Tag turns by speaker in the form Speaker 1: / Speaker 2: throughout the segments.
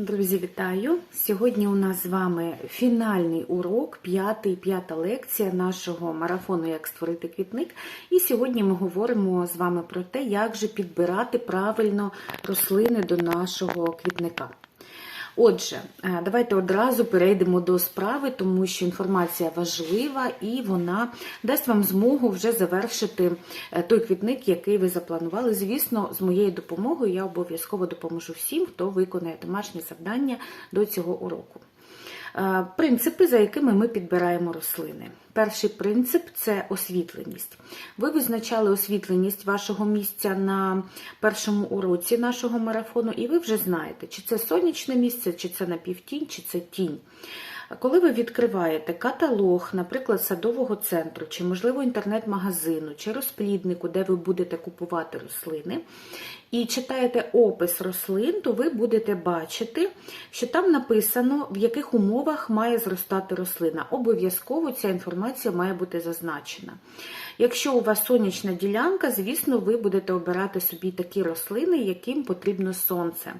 Speaker 1: Друзі, вітаю! Сьогодні у нас з вами фінальний урок, п'ятий, п'ята лекція нашого марафону Як створити квітник. І сьогодні ми говоримо з вами про те, як же підбирати правильно рослини до нашого квітника. Отже, е, давайте одразу перейдемо до справи, тому що інформація важлива і вона дасть вам змогу вже завершити е, той квітник, який ви запланували. Звісно, з моєю допомогою я обов'язково допоможу всім, хто виконає домашні завдання до цього уроку. Е, Принципи, за якими ми підбираємо рослини. Перший принцип це освітленість. Ви визначали освітленість вашого місця на першому уроці нашого марафону, і ви вже знаєте, чи це сонячне місце, чи це напівтінь, чи це тінь. Коли ви відкриваєте каталог, наприклад, садового центру, чи, можливо, інтернет-магазину, чи розпліднику, де ви будете купувати рослини, і читаєте опис рослин, то ви будете бачити, що там написано, в яких умовах має зростати рослина. Обов'язково ця інформація має бути зазначена. Якщо у вас сонячна ділянка, звісно, ви будете обирати собі такі рослини, яким потрібно сонце.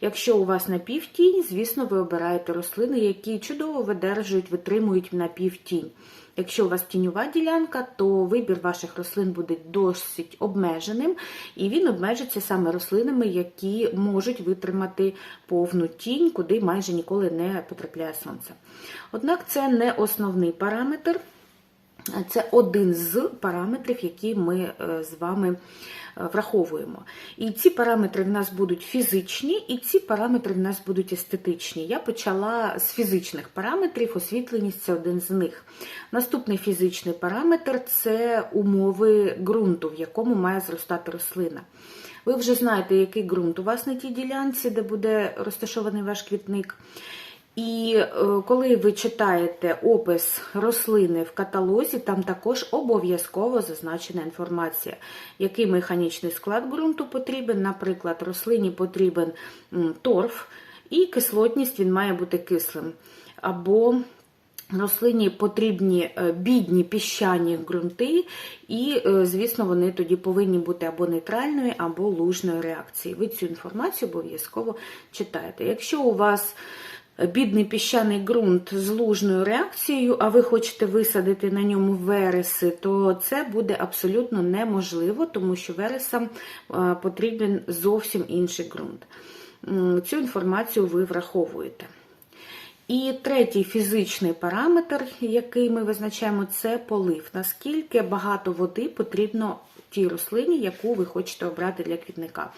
Speaker 1: Якщо у вас напівтінь, звісно, ви обираєте рослини, які чудово видержують, витримують напівтінь. Якщо у вас тіньова ділянка, то вибір ваших рослин буде досить обмеженим, і він обмежиться саме рослинами, які можуть витримати повну тінь, куди майже ніколи не потрапляє сонце. Однак це не основний параметр. Це один з параметрів, які ми е, з вами враховуємо. І ці параметри в нас будуть фізичні, і ці параметри в нас будуть естетичні. Я почала з фізичних параметрів, освітленість це один з них. Наступний фізичний параметр це умови ґрунту, в якому має зростати рослина. Ви вже знаєте, який ґрунт у вас на тій ділянці, де буде розташований ваш квітник. І е, коли ви читаєте опис рослини в каталозі, там також обов'язково зазначена інформація, який механічний склад ґрунту потрібен. Наприклад, рослині потрібен торф, і кислотність він має бути кислим. Або Рослині потрібні е, бідні піщані ґрунти, і, е, звісно, вони тоді повинні бути або нейтральної, або лужної реакції. Ви цю інформацію обов'язково читаєте. Якщо у вас бідний піщаний ґрунт з лужною реакцією, а ви хочете висадити на ньому вереси, то це буде абсолютно неможливо, тому що вересам потрібен зовсім інший ґрунт. Цю інформацію ви враховуєте. І третій фізичний параметр, який ми визначаємо, це полив. Наскільки багато води потрібно тій рослині, яку ви хочете обрати для квітника.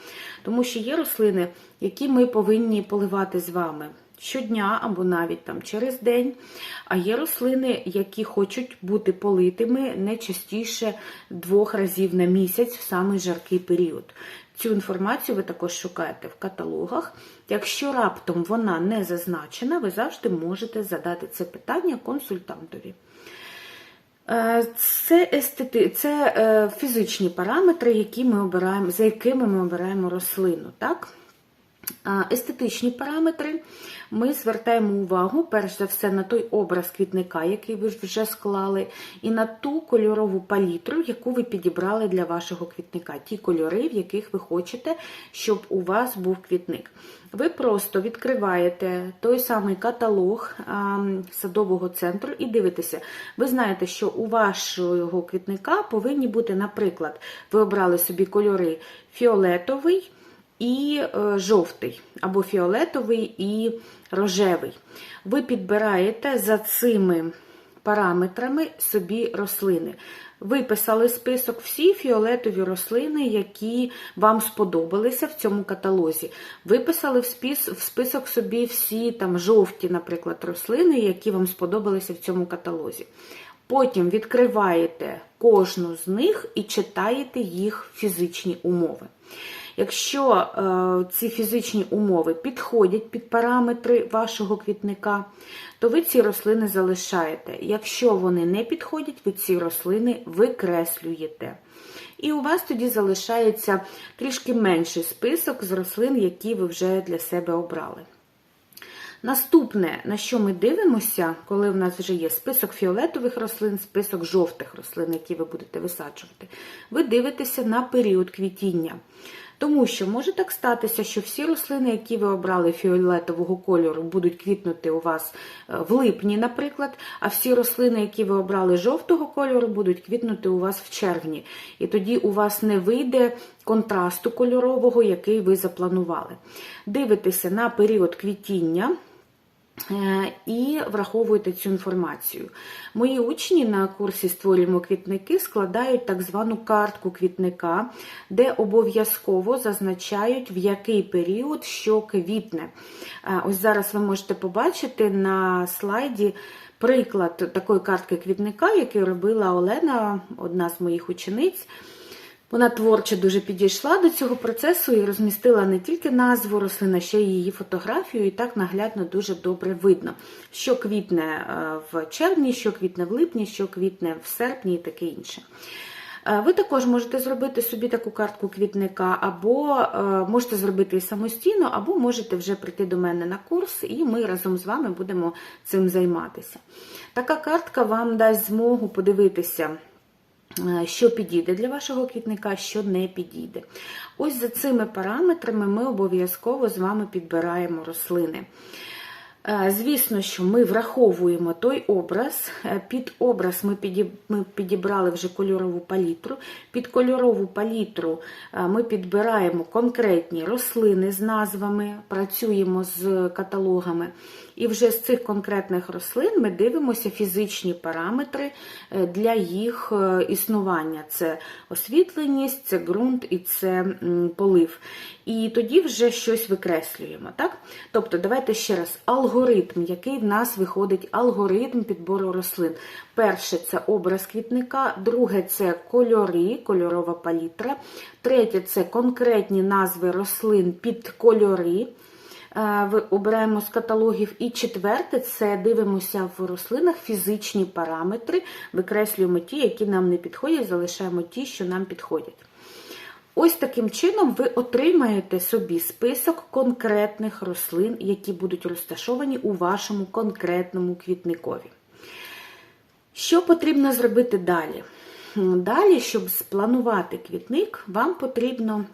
Speaker 1: Тому що є рослини, які ми повинні поливати з вами щодня або навіть там через день. А є рослини, які хочуть бути политими не частіше двох разів на місяць в самий жаркий період. Цю інформацію ви також шукаєте в каталогах. Якщо раптом вона не зазначена, ви завжди можете задати це питання консультантові. Е, це естети... це е, фізичні параметри, які ми обираємо, за якими ми обираємо рослину. Так? Естетичні параметри ми звертаємо увагу, перш за все, на той образ квітника, який ви вже склали, і на ту кольорову палітру, яку ви підібрали для вашого квітника, ті кольори, в яких ви хочете, щоб у вас був квітник. Ви просто відкриваєте той самий каталог садового центру і дивитеся. Ви знаєте, що у вашого квітника повинні бути, наприклад, ви обрали собі кольори фіолетовий і е, жовтий, або фіолетовий і рожевий. Ви підбираєте за цими параметрами собі рослини. Виписали список всі фіолетові рослини, які вам сподобалися в цьому каталозі. Виписали в список собі всі там жовті, наприклад, рослини, які вам сподобалися в цьому каталозі. Потім відкриваєте кожну з них і читаєте їх фізичні умови. Якщо е, ці фізичні умови підходять під параметри вашого квітника, то ви ці рослини залишаєте. Якщо вони не підходять, ви ці рослини викреслюєте. І у вас тоді залишається трішки менший список з рослин, які ви вже для себе обрали. Наступне, на що ми дивимося, коли в нас вже є список фіолетових рослин, список жовтих рослин, які ви будете висаджувати, ви дивитеся на період квітіння. Тому що може так статися, що всі рослини, які ви обрали фіолетового кольору, будуть квітнути у вас е, в липні, наприклад, а всі рослини, які ви обрали жовтого кольору, будуть квітнути у вас в червні. І тоді у вас не вийде контрасту кольорового, який ви запланували. Дивитеся на період квітіння. Е, І враховуйте цю інформацію. Мої учні на курсі Створюємо квітники складають так звану картку квітника, де обов'язково зазначають, в який період що квітне. Е, Ось зараз ви можете побачити на слайді приклад такої картки квітника, який робила Олена, одна з моїх учениць. Вона творчо дуже підійшла до цього процесу і розмістила не тільки назву рослини, ще й її фотографію, і так наглядно дуже добре видно, що квітне е, в червні, що квітне в липні, що квітне в серпні і таке інше. Е, Ви також можете зробити собі таку картку квітника, або е, можете зробити і самостійно, або можете вже прийти до мене на курс, і ми разом з вами будемо цим займатися. Така картка вам дасть змогу подивитися. Е, Що підійде для вашого квітника, що не підійде. Ось за цими параметрами ми обов'язково з вами підбираємо рослини. Звісно, що ми враховуємо той образ. Е, Під образ ми підібрали вже кольорову палітру. Під кольорову палітру ми підбираємо конкретні рослини з назвами, працюємо з каталогами. І вже з цих конкретних рослин ми дивимося фізичні параметри е, для їх е, існування: це освітленість, це ґрунт і це полив. І тоді вже щось викреслюємо. Так? Тобто, давайте ще раз: алгоритм, який в нас виходить алгоритм підбору рослин. Перше це образ квітника, друге це кольори, кольорова палітра, третє це конкретні назви рослин під кольори. Е, ви- обираємо з каталогів. І четверте це дивимося в рослинах фізичні параметри, викреслюємо ті, які нам не підходять, залишаємо ті, що нам підходять. Ось таким чином ви отримаєте собі список конкретних рослин, які будуть розташовані у вашому конкретному квітникові. Що потрібно зробити далі? Далі, щоб спланувати квітник, вам потрібно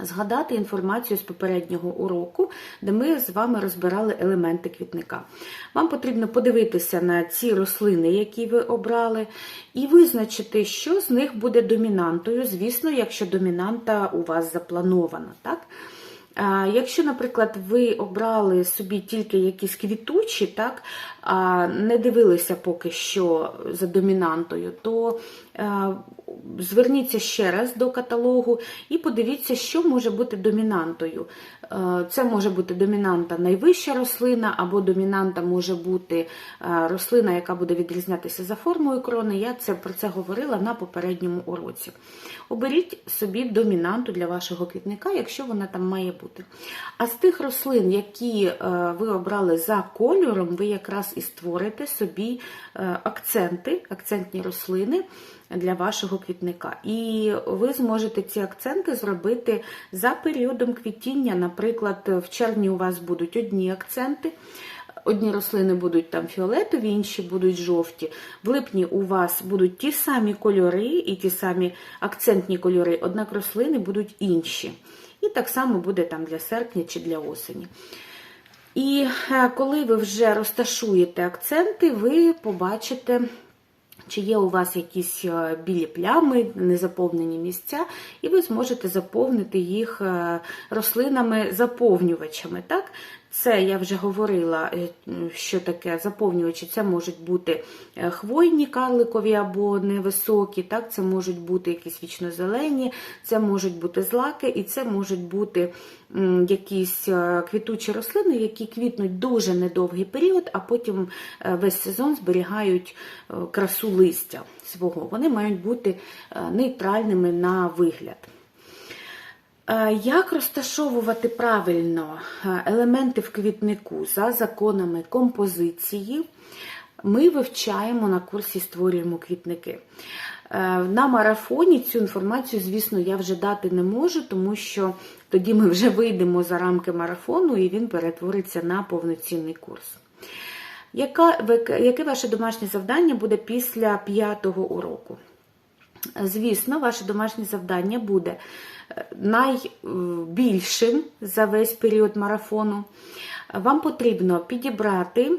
Speaker 1: згадати інформацію з попереднього уроку, де ми з вами розбирали елементи квітника. Вам потрібно подивитися на ці рослини, які ви обрали, і визначити, що з них буде домінантою, звісно, якщо домінанта у вас запланована. Так? Якщо, наприклад, ви обрали собі тільки якісь квітучі, так, не дивилися поки що за домінантою, то е, зверніться ще раз до каталогу і подивіться, що може бути домінантою. Е, Це може бути домінанта найвища рослина, або домінанта може бути е, рослина, яка буде відрізнятися за формою крони. Я це про це говорила на попередньому уроці. Оберіть собі домінанту для вашого квітника, якщо вона там має бути. А з тих рослин, які е, ви обрали за кольором, ви якраз і створите собі акценти, акцентні рослини для вашого квітника. І ви зможете ці акценти зробити за періодом квітіння. Наприклад, в червні у вас будуть одні акценти. Одні рослини будуть там фіолетові, інші будуть жовті. В липні у вас будуть ті самі кольори і ті самі акцентні кольори, однак рослини будуть інші. І так само буде там для серпня чи для осені. І е, коли ви вже розташуєте акценти, ви побачите. Чи є у вас якісь е, білі плями, незаповнені місця, і ви зможете заповнити їх е, рослинами-заповнювачами. Так? Це я вже говорила, е, що таке заповнювачі. Це можуть бути е, хвойні карликові або невисокі, так? це можуть бути якісь вічнозелені, це можуть бути злаки, і це можуть бути якісь е, квітучі рослини, які квітнуть дуже недовгий період, а потім весь сезон зберігають красу листя свого. Вони мають бути нейтральними на вигляд. Е, Як розташовувати правильно е, елементи в квітнику за законами композиції, ми вивчаємо на курсі Створюємо квітники. Е, На марафоні цю інформацію, звісно, я вже дати не можу, тому що тоді ми вже вийдемо за рамки марафону і він перетвориться на повноцінний курс. Яке ваше домашнє завдання буде після п'ятого уроку? Звісно, ваше домашнє завдання буде е, найбільшим за весь період марафону. Вам потрібно підібрати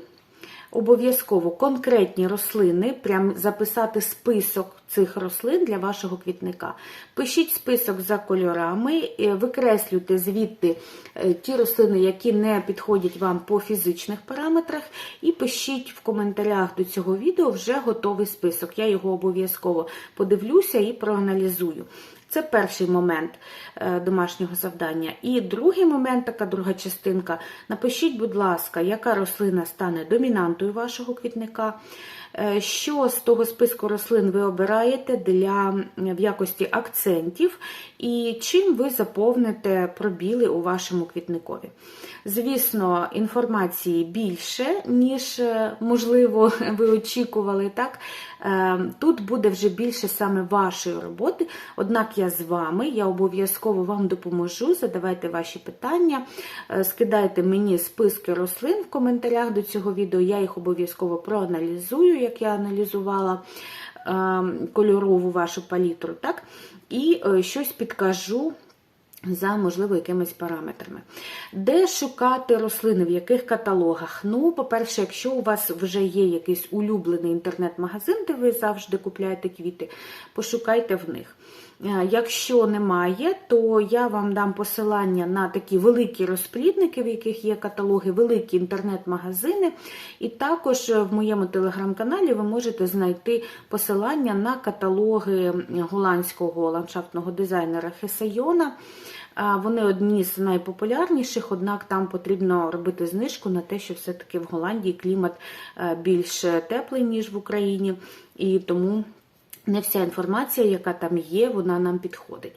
Speaker 1: обов'язково конкретні рослини, прям записати список цих рослин для вашого квітника. Пишіть список за кольорами, е, викреслюйте звідти е, ті рослини, які не підходять вам по фізичних параметрах, і пишіть в коментарях до цього відео вже готовий список. Я його обов'язково подивлюся і проаналізую. Це перший момент е, домашнього завдання. І другий момент, така друга частинка. Напишіть, будь ласка, яка рослина стане домінантою вашого квітника. Е, Що з того списку рослин ви обираєте для в якості акцентів, і чим ви заповните пробіли у вашому квітникові? Звісно, інформації більше, ніж, е, можливо, ви очікували. так? Е, Тут буде вже більше саме вашої роботи, однак я з вами, я обов'язково вам допоможу. Задавайте ваші питання, е, скидайте мені списки рослин в коментарях до цього відео, я їх обов'язково проаналізую, як я аналізувала е, кольорову вашу палітру, так? і щось підкажу. За, можливо, якимись параметрами. Де шукати рослини, в яких каталогах? Ну, по-перше, якщо у вас вже є якийсь улюблений інтернет-магазин, де ви завжди купляєте квіти, пошукайте в них. Якщо немає, то я вам дам посилання на такі великі розплідники, в яких є каталоги, великі інтернет-магазини. І також в моєму телеграм-каналі ви можете знайти посилання на каталоги голландського ландшафтного дизайнера Хесайона. Вони одні з найпопулярніших, однак там потрібно робити знижку на те, що все-таки в Голландії клімат е, більш теплий, ніж в Україні, і тому не вся інформація, яка там є, вона нам підходить.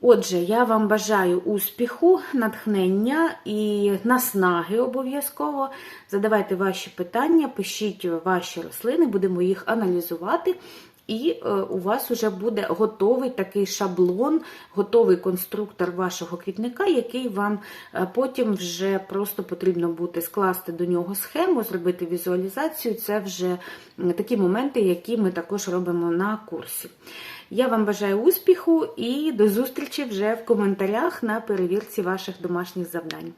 Speaker 1: Отже, я вам бажаю успіху, натхнення і наснаги обов'язково. Задавайте ваші питання, пишіть ваші рослини, будемо їх аналізувати. І е, у вас вже буде готовий такий шаблон, готовий конструктор вашого квітника, який вам е, потім вже просто потрібно буде скласти до нього схему, зробити візуалізацію. Це вже такі моменти, які ми також робимо на курсі. Я вам бажаю успіху і до зустрічі вже в коментарях на перевірці ваших домашніх завдань.